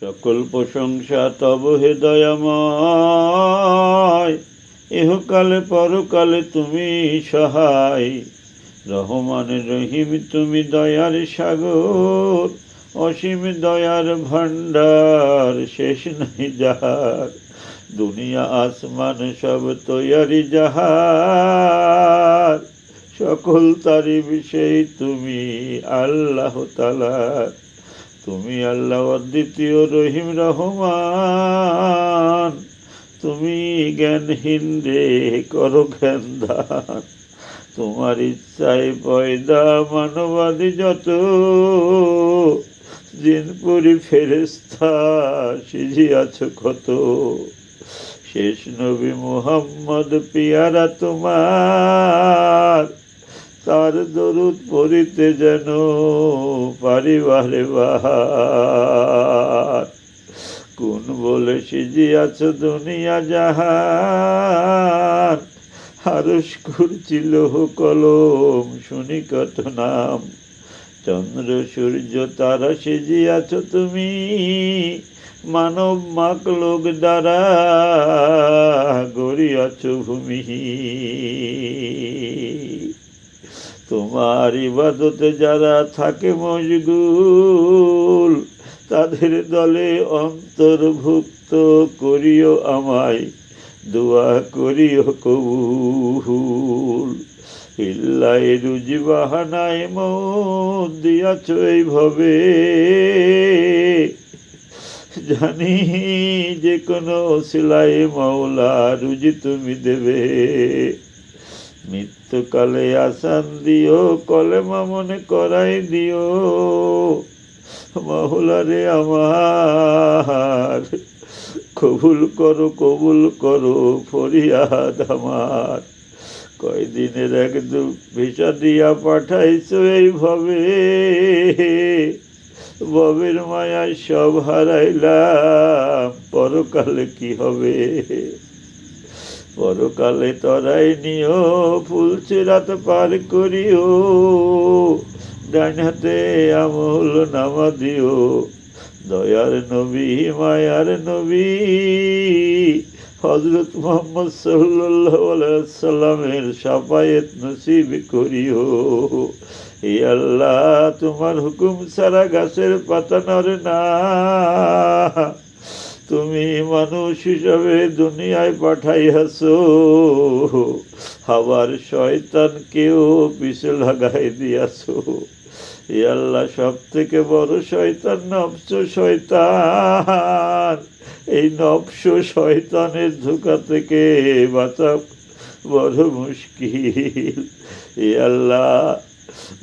সকল প্রশংসা তব হে ইহকালে পরকালে তুমি সহায়। রহমান রহিম তুমি দয়ার সাগর। অসীম দয়ার ভান্ডার শেষ নাই যাহার। দুনিয়া আসমান সব তৈয়ারি যাহার। সকল তারি বিষয় তুমি আল্লাহ তালার। তুমি আল্লাহ দ্বিতীয় রহিম রহমান। তুমি জ্ঞানহীন রে, করো জ্ঞান তোমার ইচ্ছায় পয়দা মানবাদী যত। জিনপুরি ফেরেস্তা সিজিয়াছ কত। শেষ নবী মুহাম্মদ পিয়ারা তোমার। তার দরুদ পড়িতে যেন পারিবারে বাহার। কোন বলে সিজিয়াছ দুনিয়া জাহান। হারস করছিল কলম শুনি কত নাম। চন্দ্র, সূর্য, তারা সেজিয়াছ তুমি। মানব, মাক, লোক দ্বারা গড়িয়াছ ভূমি। তোমার ইবাদতে যারা থাকে মশগুল, তাদের দলে অন্তর্ভুক্ত করিও আমায়, দোয়া করিও কবুল। ইল্লাই রুজি বাহানায় দিয়াছ এইভাবে। জানি যে কোনো সিলাই মাওলা রুজি তুমি দেবে। মৃত্যুকালে আসান দিও, কলেমা মনে করাই দিও। মাহুলারে আমার, কবুল করো কবুল করো, ফরিয়াদ আমার। কয়দিনের এক দু ভিসা দিয়া পাঠাইছো এইভাবে। ববের মায়ায় সব হারাইলাম, পরকালে কি হবে? পরকালে তরাই নিও ফুল চিরাত পার করিও। ডান হাতে আমল নামা দিও, দয়ার নবী, মায়ার নবী। হজরত মোহাম্মদ সাল্লামের সাফায়েত নসিব করিও। ই আল্লাহ, তোমার হুকুম সারা গাছের পাতা নড়ে না। তুমি মানুষ হিসাবে দুনিয়ায় পাঠাইয়াছ। আবার শয়তানকেও পিছে লাগাই দিয়াছ। এ আল্লাহ সব থেকে বড় শয়তান নবস শয়তান। এই নবস শয়তানের ধোকা থেকে বাঁচা বড় মুশকিল। এ আল্লাহ,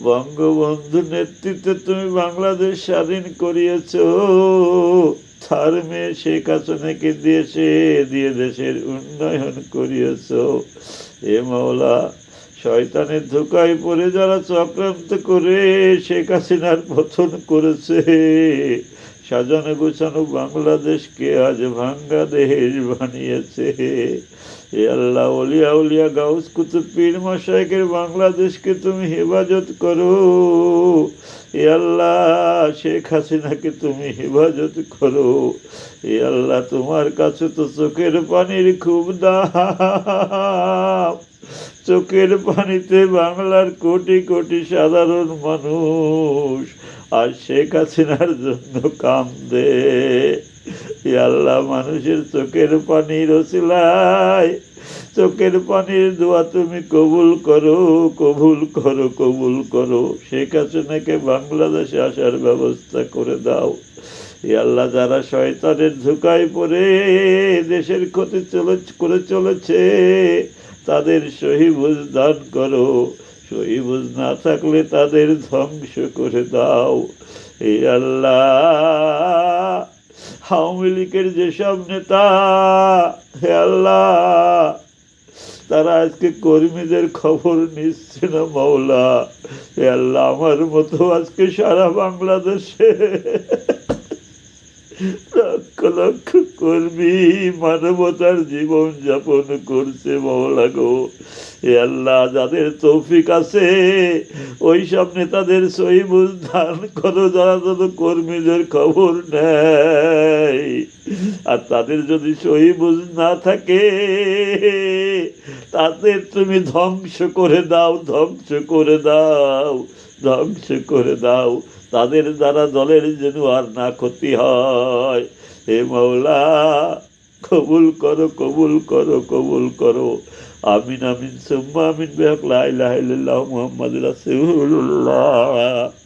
বঙ্গবন্ধু নেতৃত্বে তুমি বাংলাদেশ স্বাধীন করিয়েছ। তার মেয়ে শেখ হাসিনাকে দিয়েছে, দিয়ে দেশের উন্নয়ন করিয়েছ। এ মাওলা, শয়তানের ধোকায় পড়ে যারা চক্রান্ত করে, শেখ হাসিনার পথন করেছে। সাজানো গোছানো বাংলাদেশকে আজ ভাঙ্গা দেশ বানিয়েছে। এ আল্লাহ, অলিয়া উলিয়া গাউস কুতুব পীর মশাইকের বাংলাদেশকে তুমি হেফাজত করো। এ আল্লাহ, শেখ হাসিনাকে তুমি হেফাজত করো। এ আল্লাহ, তোমার কাছে তো চোখের পানির খুব দাম। চোখের পানিতে বাংলার কোটি কোটি সাধারণ মানুষ আর শেখ হাসিনার জন্য কান্দে এ আল্লাহ মানুষের চোখের পানির ওসিলায়। চোখের পানির দোয়া তুমি কবুল করো কবুল করো কবুল করো। শেখ হাসিনাকে বাংলাদেশে আসার ব্যবস্থা করে দাও। আল্লাহ যারা শয়তানের ধোকায় পড়ে, দেশের ক্ষতি চলে করে চলেছে, তাদের সহিবুজ দান করো। সহিবুজ না থাকলে তাদের ধ্বংস করে দাও। এই আল্লাহ, আওয়ামী লীগের যেসব নেতা, হে আল্লাহ, তারা আজকে কর্মীদের খবর নিচ্ছে না মাওলা। হে আল্লাহ, আমার মতো আজকে সারা বাংলাদেশে লক্ষ কর্মী মানবতার জীবন যাপন করছে মাওলা গো। এ আল্লাহ, যাদের তৌফিক আছে ওই সব নেতাদের সহিবুজ দান করো, যারা যত কর্মীদের খবর নেয়। আর তাদের যদি সহি বুঝ না থাকে, তাদের তুমি ধ্বংস করে দাও, ধ্বংস করে দাও, ধ্বংস করে দাও। তাদের দ্বারা দলের যেন আর না ক্ষতি হয়। হে মাওলা কবুল করো কবুল করো কবুল করো। আমিন আমিন, সুম্মা, আমিন, বেহক, লা ইলাহা ইল্লাল্লাহু মুহাম্মাদুর রাসূলুল্লাহ।